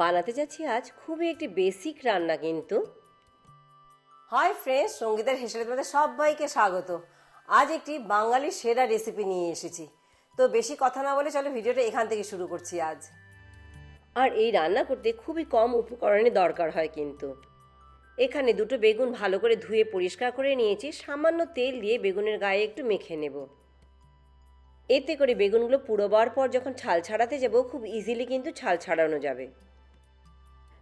বানাতে যাচ্ছি আজ, খুবই একটি বেসিক রান্না কিন্তু। হাই ফ্রেন্ডস সঙ্গীতের হেসেলে তোমাদের সবাইকে স্বাগত। আজ একটি বাঙালি সেরা রেসিপি নিয়ে এসেছি। তো বেশি কথা না বলে চলো ভিডিওটা এখান থেকে শুরু করছি আজ। আর এই রান্না করতে খুবই কম উপকরণের দরকার হয় কিন্তু। এখানে দুটো বেগুন ভালো করে ধুয়ে পরিষ্কার করে নিয়েছি, সামান্য তেল দিয়ে বেগুনের গায়ে একটু মেখে নেব। এতে করে বেগুনগুলো পুরোবার পর যখন ছাল ছাড়াতে যাব, খুব ইজিলি কিন্তু ছাল ছাড়ানো যাবে।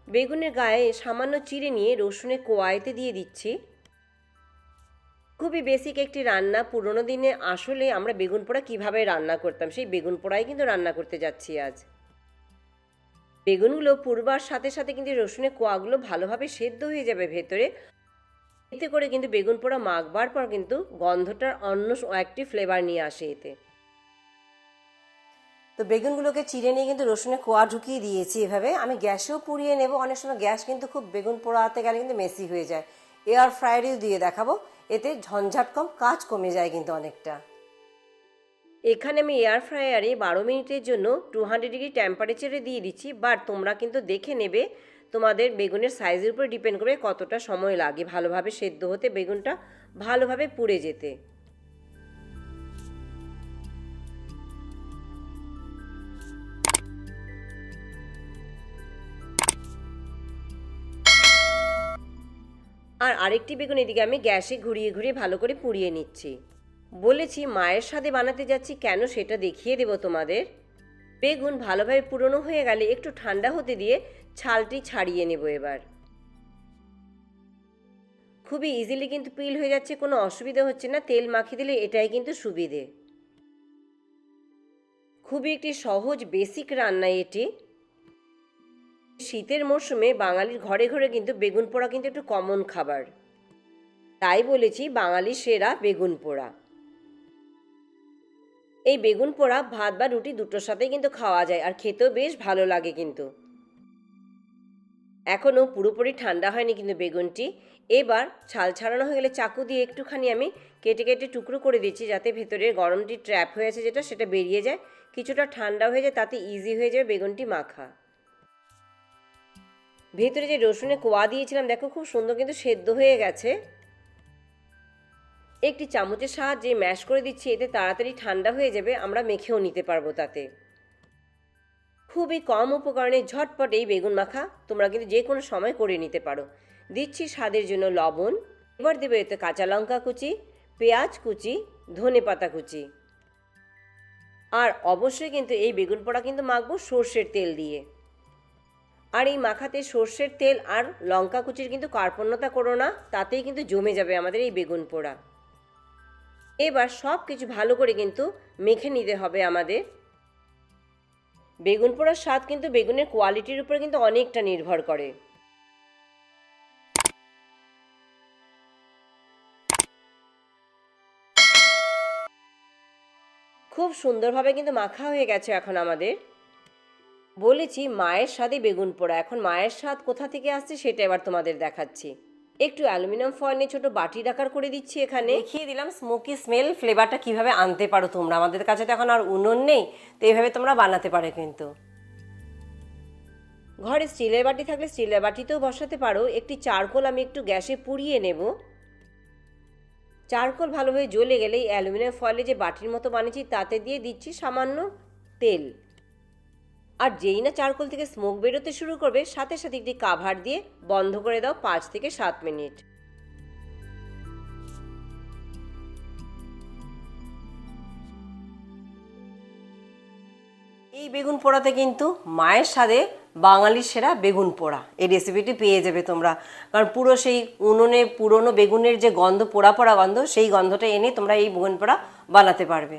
বেগুনের গায়ে সামান্য চিড়ে নিয়ে রসুনে কোয়াইতে দিয়ে দিচ্ছি। খুবই বেসিক একটি রান্না। পুরোনো দিনে আসলে আমরা বেগুন পোড়া কীভাবে রান্না করতাম, সেই বেগুন পোড়াই কিন্তু রান্না করতে যাচ্ছি আজ। বেগুনগুলো পুরবার সাথে সাথে কিন্তু রসুনের কোয়াগুলো ভালোভাবে সেদ্ধ হয়ে যাবে ভেতরে। এতে করে কিন্তু বেগুন পোড়া মাখবার পর কিন্তু গন্ধটার অন্য একটি ফ্লেভার নিয়ে আসে এতে। তো বেগুনগুলোকে চিড়ে নিয়ে কিন্তু রসুনে কোয়া ঢুকিয়ে দিয়েছি এভাবে। আমি গ্যাসেও পুড়িয়ে নেব, অনেক সময় গ্যাস কিন্তু খুব বেগুন পোড়াতে গেলে কিন্তু মেসি হয়ে যায়। এয়ার ফ্রায়ারেও দিয়ে দেখাবো, এতে ঝঞ্ঝাট কম, কাজ কমে যায় কিন্তু অনেকটা। এখানে আমি এয়ার ফ্রায়ারে বারো মিনিটের জন্য টু হান্ড্রেড ডিগ্রি টেম্পারেচারে দিয়ে দিচ্ছি বাট তোমরা কিন্তু দেখে নেবে তোমাদের বেগুনের সাইজের উপর ডিপেন্ড করে কতটা সময় লাগে ভালোভাবে সেদ্ধ হতে, বেগুনটা ভালোভাবে পুড়ে যেতে। আর আরেকটি বেগুন এদিকে আমি গ্যাসে ঘুরিয়ে ঘুরিয়ে ভালো করে পুড়িয়ে নিচ্ছি। বলেছি, মায়ের সাথে বানাতে যাচ্ছি কেন সেটা দেখিয়ে দেব তোমাদের? বেগুন ভালোভাবে পুরনো হয়ে গেলে একটু ঠান্ডা হতে দিয়ে ছালটি ছাড়িয়ে নেব এবার। খুবই ইজিলি কিন্তু পিল হয়ে যাচ্ছে, কোনো অসুবিধা হচ্ছে না, তেল মাখিয়ে দিলে এটাই কিন্তু সুবিধে। খুবই একটি সহজ বেসিক রান্না এটি। শীতের মরশুমে বাঙালির ঘরে ঘরে কিন্তু বেগুন পোড়া কিন্তু একটু কমন খাবার। তাই বলেছি বাঙালির সেরা বেগুন পোড়া। এই বেগুন পোড়া, ভাত বা রুটি দুটোর সাথেই কিন্তু খাওয়া যায় আর খেতেও বেশ ভালো লাগে কিন্তু। এখনও পুরোপুরি ঠান্ডা হয়নি কিন্তু বেগুনটি। এবার ছাল ছাড়ানো হয়ে গেলে চাকু দিয়ে একটুখানি আমি কেটে কেটে টুকরো করে দিচ্ছি যাতে ভেতরের গরমটি ট্র্যাপ হয়ে আছে যেটা সেটা বেরিয়ে যায়। কিছুটা ঠান্ডা হয়ে যায়, তাতে ইজি হয়ে যাবে বেগুনটি মাখা। ভেতরে যে রসুনে কোয়া দিয়েছিলাম, দেখো খুব সুন্দর কিন্তু সেদ্ধ হয়ে গেছে। একটি চামচের সাহায্যে ম্যাশ করে দিচ্ছি, এতে তাড়াতাড়ি ঠান্ডা হয়ে যাবে, আমরা মেখেও নিতে পারব তাতে। খুবই কম উপকরণে ঝটপট এই বেগুন মাখা, তোমরা কিন্তু যে কোনো সময় করে নিতে পারো। দিচ্ছি স্বাদের জন্য লবণ, এবার দেবে এতে কাঁচা লঙ্কা কুচি, পেঁয়াজ কুচি, ধনে পাতা কুচি। আর অবশ্যই কিন্তু এই বেগুন পোড়া কিন্তু মাখবো সর্ষের তেল দিয়ে। আর এই মাখাতে সর্ষের তেল আর লঙ্কা কুচির কিন্তু কার্পণ্যতা করো না, তাতেই কিন্তু জমে যাবে আমাদের এই বেগুন পোড়া। এবার সব কিছু ভালো করে কিন্তু মেখে নিতে হবে আমাদের। বেগুন পোড়ার স্বাদ কিন্তু বেগুনের কোয়ালিটির উপরে কিন্তু অনেকটা নির্ভর করে। খুব সুন্দরভাবে কিন্তু মাখা হয়ে গেছে এখন আমাদের। বলেছি মায়ের স্বাদে বেগুন পোড়া। এখন মায়ের স্বাদ কোথা থেকে আসছে সেটা এবার তোমাদের দেখাচ্ছি। একটু অ্যালুমিনিয়াম ফয়েল নিয়ে ছোটো বাটির আকার করে দিচ্ছি এখানে। দেখিয়ে দিলাম স্মোকি স্মেল ফ্লেভারটা কীভাবে আনতে পারো তোমরা। আমাদের কাছে তো এখন আর উনুন নেই তো এইভাবে তোমরা বানাতে পারো কিন্তু। ঘরে স্টিলের বাটি থাকলে স্টিলের বাটিতেও বসাতে পারো। একটি চারকোল আমি একটু গ্যাসে পুড়িয়ে নেব। চারকোল ভালোভাবে জ্বলে গেলেই অ্যালুমিনিয়াম ফয়েলে যে বাটির মতো বানিয়েছি তাতে দিয়ে দিচ্ছি সামান্য তেল। আর যেই না চারকোল থেকে স্মোক বেরোতে শুরু করবে, সাথে সাথে একটি কাভার দিয়ে বন্ধ করে দাও পাঁচ থেকে সাত মিনিট। এই বেগুন পোড়াতে কিন্তু মায়ের স্বাদে বাঙালির সেরা বেগুন পোড়া। এই রেসিপিটি পেয়ে যাবে তোমরা। কারণ পুরো সেই উনুনে, পুরনো বেগুনের যে গন্ধ, পোড়া পোড়া গন্ধ, সেই গন্ধটা এনে তোমরা এই বেগুন পোড়া বানাতে পারবে।